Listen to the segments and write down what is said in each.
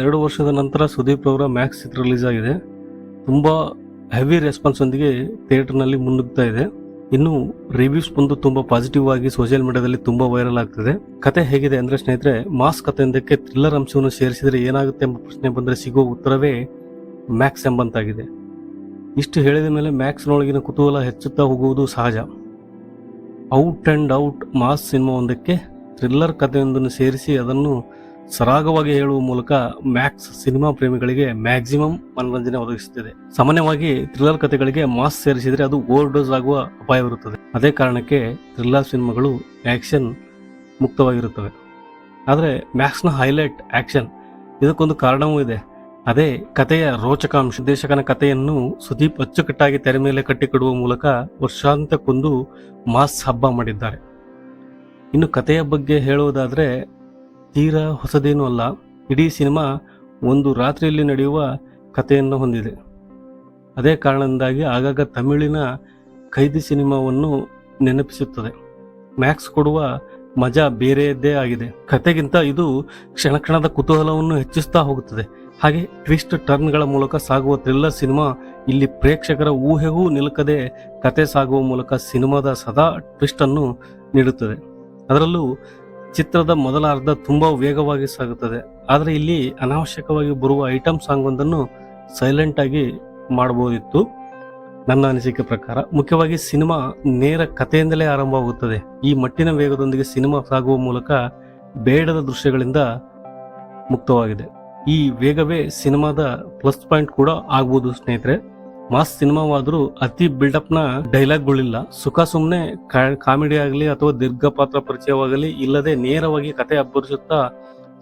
ಎರಡು ವರ್ಷದ ನಂತರ ಸುದೀಪ್ ಅವರ ಮ್ಯಾಕ್ಸ್ ಚಿತ್ರ ರಿಲೀಸ್ ಆಗಿದೆ. ತುಂಬ ಹೆವಿ ರೆಸ್ಪಾನ್ಸ್ ಒಂದಿಗೆ ಥಿಯೇಟರ್ನಲ್ಲಿ ಮುನ್ನುಗ್ತಾ ಇದೆ. ಇನ್ನು ರಿವ್ಯೂಸ್ ಬಂದು ತುಂಬ ಪಾಸಿಟಿವ್ ಆಗಿ ಸೋಷಿಯಲ್ ಮೀಡಿಯಾದಲ್ಲಿ ತುಂಬ ವೈರಲ್ ಆಗ್ತಿದೆ. ಕತೆ ಹೇಗಿದೆ ಅಂದ್ರೆ ಸ್ನೇಹಿತರೆ, ಮಾಸ್ ಕಥೆಯೊಂದಕ್ಕೆ ಥ್ರಿಲ್ಲರ್ ಅಂಶವನ್ನು ಸೇರಿಸಿದರೆ ಏನಾಗುತ್ತೆ ಎಂಬ ಪ್ರಶ್ನೆ ಬಂದರೆ ಸಿಗುವ ಉತ್ತರವೇ ಮ್ಯಾಕ್ಸ್ ಎಂಬಂತಾಗಿದೆ. ಇಷ್ಟು ಹೇಳಿದ ಮೇಲೆ ಮ್ಯಾಕ್ಸ್ನೊಳಗಿನ ಕುತೂಹಲ ಹೆಚ್ಚುತ್ತಾ ಹೋಗುವುದು ಸಹಜ. Out and out mass cinema ಒಂದಕ್ಕೆ ಥ್ರಿಲ್ಲರ್ ಕಥೆಯೊಂದನ್ನು ಸೇರಿಸಿ ಅದನ್ನು ಸರಾಗವಾಗಿ ಹೇಳುವ ಮೂಲಕ ಮ್ಯಾಕ್ಸ್ ಸಿನಿಮಾ ಪ್ರೇಮಿಗಳಿಗೆ ಮ್ಯಾಕ್ಸಿಮಮ್ ಮನರಂಜನೆ ಒದಗಿಸುತ್ತಿದೆ. ಸಾಮಾನ್ಯವಾಗಿ ಥ್ರಿಲ್ಲರ್ ಕಥೆಗಳಿಗೆ ಮಾಸ್ ಸೇರಿಸಿದರೆ ಅದು ಓವರ್ ಡೋಸ್ ಆಗುವ ಅಪಾಯವಿರುತ್ತದೆ ಅದೇ ಕಾರಣಕ್ಕೆ ಥ್ರಿಲ್ಲರ್ ಸಿನಿಮಾಗಳು ಆಕ್ಷನ್ ಮುಕ್ತವಾಗಿರುತ್ತವೆ. ಆದರೆ ಮ್ಯಾಕ್ಸ್ನ ಹೈಲೈಟ್ ಆಕ್ಷನ್ ಇದಕ್ಕೊಂದು ಕಾರಣವೂ ಇದೆ. ಅದೇ ಕಥೆಯ ರೋಚಕಾಂಶ ದೇಶಕನ ಕಥೆಯನ್ನು ಸುದೀಪ್ ಅಚ್ಚುಕಟ್ಟಾಗಿ ತೆರೆ ಮೇಲೆ ಕಟ್ಟಿಕೊಡುವ ಮೂಲಕ ವರ್ಷಾಂತಕ್ಕೊಂದು ಮಾಸ್ ಹಬ್ಬ ಮಾಡಿದ್ದಾರೆ. ಇನ್ನು ಕಥೆಯ ಬಗ್ಗೆ ಹೇಳುವುದಾದರೆ ತೀರಾ ಹೊಸದೇನೂ ಅಲ್ಲ. ಇಡೀ ಸಿನಿಮಾ ಒಂದು ರಾತ್ರಿಯಲ್ಲಿ ನಡೆಯುವ ಕಥೆಯನ್ನು ಹೊಂದಿದೆ. ಅದೇ ಕಾರಣದಿಂದಾಗಿ ಆಗಾಗ ತಮಿಳಿನ ಖೈದಿ ಸಿನಿಮಾವನ್ನು ನೆನಪಿಸುತ್ತದೆ. ಮ್ಯಾಕ್ಸ್ ಕೊಡುವ ಮಜಾ ಬೇರೆಯದ್ದೇ ಆಗಿದೆ. ಕತೆಗಿಂತ ಇದು ಕ್ಷಣ ಕ್ಷಣದ ಕುತೂಹಲವನ್ನು ಹೆಚ್ಚಿಸ್ತಾ ಹೋಗುತ್ತದೆ. ಹಾಗೆ ಟ್ವಿಸ್ಟ್ ಟರ್ನ್ಗಳ ಮೂಲಕ ಸಾಗುವ ಥ್ರಿಲ್ಲರ್ ಸಿನಿಮಾ ಇಲ್ಲಿ ಪ್ರೇಕ್ಷಕರ ಊಹೆಗೂ ನಿಲುಕದೆ ಕತೆ ಸಾಗುವ ಮೂಲಕ ಸಿನಿಮಾದ ಸದಾ ಟ್ವಿಸ್ಟ್ ಅನ್ನು ನೀಡುತ್ತದೆ. ಅದರಲ್ಲೂ ಚಿತ್ರದ ಮೊದಲ ಅರ್ಧ ತುಂಬಾ ವೇಗವಾಗಿ ಸಾಗುತ್ತದೆ. ಆದರೆ ಇಲ್ಲಿ ಅನಾವಶ್ಯಕವಾಗಿ ಬರುವ ಐಟಮ್ ಸಾಂಗ್ ಒಂದನ್ನು ಸೈಲೆಂಟ್ ಆಗಿ ಮಾಡಬಹುದಿತ್ತು ನನ್ನ ಅನಿಸಿಕೆ ಪ್ರಕಾರ. ಮುಖ್ಯವಾಗಿ ಸಿನಿಮಾ ನೇರ ಕಥೆಯಿಂದಲೇ ಆರಂಭವಾಗುತ್ತದೆ. ಈ ಮಟ್ಟಿನ ವೇಗದೊಂದಿಗೆ ಸಿನಿಮಾ ಸಾಗುವ ಮೂಲಕ ಬೇಡದ ದೃಶ್ಯಗಳಿಂದ ಮುಕ್ತವಾಗಿದೆ. ಈ ವೇಗವೇ ಸಿನಿಮಾದ ಪ್ಲಸ್ ಪಾಯಿಂಟ್ ಕೂಡ ಆಗ್ಬೋದು ಸ್ನೇಹಿತರೆ. ಮಾಸ್ ಸಿನಿಮಾವಾದರೂ ಅತಿ ಬಿಲ್ಡಪ್ನ ಡೈಲಾಗ್ಗಳಿಲ್ಲ ಸುಖ ಸುಮ್ಮನೆ ಕಾಮಿಡಿ ಆಗಲಿ ಅಥವಾ ದೀರ್ಘ ಪಾತ್ರ ಪರಿಚಯವಾಗಲಿ ಇಲ್ಲದೆ ನೇರವಾಗಿ ಕತೆ ಅಬ್ಬರಿಸುತ್ತಾ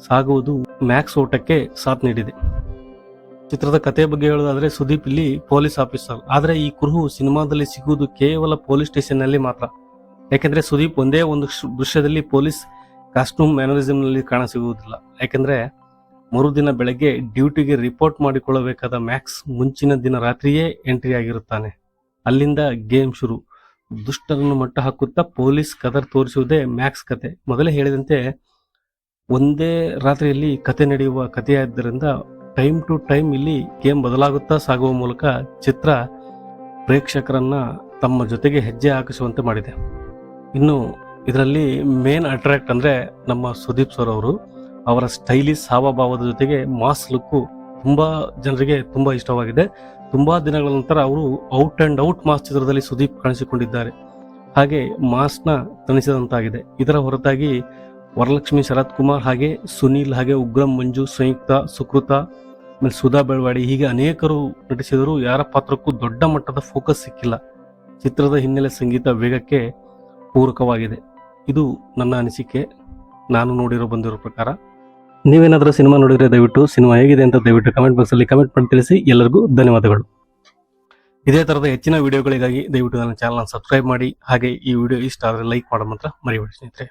ಸಾಗುವುದು ಮ್ಯಾಕ್ಸ್ ಓಟಕ್ಕೆ ಸಾಥ್ ನೀಡಿದೆ. ಚಿತ್ರದ ಕತೆ ಬಗ್ಗೆ ಹೇಳೋದಾದ್ರೆ ಸುದೀಪ್ ಇಲ್ಲಿ ಪೊಲೀಸ್ ಆಫೀಸರ್. ಆದರೆ ಈ ಕುರುಹು ಸಿನಿಮಾದಲ್ಲಿ ಸಿಗುವುದು ಕೇವಲ ಪೊಲೀಸ್ ಸ್ಟೇಷನ್ನಲ್ಲಿ ಮಾತ್ರ. ಯಾಕೆಂದ್ರೆ ಸುದೀಪ್ ಒಂದೇ ಒಂದು ದೃಶ್ಯದಲ್ಲಿ ಪೊಲೀಸ್ ಕಾಸ್ಟ್ಯೂಮ್ ಮ್ಯಾನರಿಸಮ್ನಲ್ಲಿ ಕಾಣಸಿಗುವುದಿಲ್ಲ. ಯಾಕೆಂದ್ರೆ ಮರುದಿನ ಬೆಳಗ್ಗೆ ಡ್ಯೂಟಿಗೆ ರಿಪೋರ್ಟ್ ಮಾಡಿಕೊಳ್ಳಬೇಕಾದ ಮ್ಯಾಕ್ಸ್ ಮುಂಚಿನ ದಿನ ರಾತ್ರಿಯೇ ಎಂಟ್ರಿ ಆಗಿರುತ್ತಾನೆ. ಅಲ್ಲಿಂದ ಗೇಮ್ ಶುರು. ದುಷ್ಟರನ್ನು ಮಟ್ಟ ಹಾಕುತ್ತಾ ಪೊಲೀಸ್ ಕದರ್ ತೋರಿಸುವುದೇ ಮ್ಯಾಕ್ಸ್ ಕತೆ. ಮೊದಲೇ ಹೇಳಿದಂತೆ, ಒಂದೇ ರಾತ್ರಿಯಲ್ಲಿ ಕತೆ ನಡೆಯುವ ಕಥೆಯಾದ್ದರಿಂದ ಟೈಮ್ ಟು ಟೈಮ್ ಇಲ್ಲಿ ಗೇಮ್ ಬದಲಾಗುತ್ತಾ ಸಾಗುವ ಮೂಲಕ ಚಿತ್ರ ಪ್ರೇಕ್ಷಕರನ್ನ ತಮ್ಮ ಜೊತೆಗೆ ಹೆಜ್ಜೆ ಹಾಕಿಸುವಂತೆ ಮಾಡಿದೆ. ಇನ್ನು ಇದರಲ್ಲಿ ಮೇನ್ ಅಟ್ರಾಕ್ಟ್ ಅಂದ್ರೆ ನಮ್ಮ ಸುದೀಪ್ ಸರ್ ಅವರು. ಅವರ ಸ್ಟೈಲಿಶ್ ಹಾವಭಾವದ ಜೊತೆಗೆ ಮಾಸ್ ಲುಕ್ಕು ತುಂಬ ಜನರಿಗೆ ತುಂಬ ಇಷ್ಟವಾಗಿದೆ. ತುಂಬ ದಿನಗಳ ನಂತರ ಅವರು ಔಟ್ ಅಂಡ್ ಔಟ್ ಮಾಸ್ ಚಿತ್ರದಲ್ಲಿ ಸುದೀಪ್ ಕಾಣಿಸಿಕೊಂಡಿದ್ದಾರೆ. ಹಾಗೆ ಮಾಸ್ನ ತಣಿಸಿದಂತಾಗಿದೆ. ಇದರ ಹೊರತಾಗಿ ವರಲಕ್ಷ್ಮಿ ಶರತ್ ಕುಮಾರ್ ಹಾಗೆ ಸುನೀಲ್ ಹಾಗೆ ಉಗ್ರಂ, ಮಂಜು, ಸಂಯುಕ್ತ, ಸುಕೃತ, ಆಮೇಲೆ ಸುಧಾ ಬೆಳವಾಡಿ ಹೀಗೆ ಅನೇಕರು ನಟಿಸಿದರೂ ಯಾರ ಪಾತ್ರಕ್ಕೂ ದೊಡ್ಡ ಮಟ್ಟದ ಫೋಕಸ್ ಸಿಕ್ಕಿಲ್ಲ. ಚಿತ್ರದ ಹಿನ್ನೆಲೆ ಸಂಗೀತ ವೇಗಕ್ಕೆ ಪೂರಕವಾಗಿದೆ. ಇದು ನನ್ನ ಅನಿಸಿಕೆ. ನಾನು ನೋಡಿರೋ ಬಂದಿರೋ ಪ್ರಕಾರ. ನೀವೇನಾದರೂ ಸಿನಿಮಾ ನೋಡಿದರೆ ದಯವಿಟ್ಟು ಸಿನಿಮಾ ಹೇಗಿದೆ ಅಂತ ದಯವಿಟ್ಟು ಕಮೆಂಟ್ ಬಾಕ್ಸಲ್ಲಿ ಕಮೆಂಟ್ ಮಾಡಿ ತಿಳಿಸಿ. ಎಲ್ಲರಿಗೂ ಧನ್ಯವಾದಗಳು. ಇದೇ ಥರದ ಹೆಚ್ಚಿನ ವಿಡಿಯೋಗಳಿಗಾಗಿ ದಯವಿಟ್ಟು ನನ್ನ ಚಾನಲ್ನ ಸಬ್ಸ್ಕ್ರೈಬ್ ಮಾಡಿ. ಹಾಗೆ ಈ ವಿಡಿಯೋ ಇಷ್ಟ ಆದರೆ ಲೈಕ್ ಮಾಡೋ ಮಾತ್ರ ಮರಿಬೇಡಿ ಸ್ನೇಹಿತರೆ.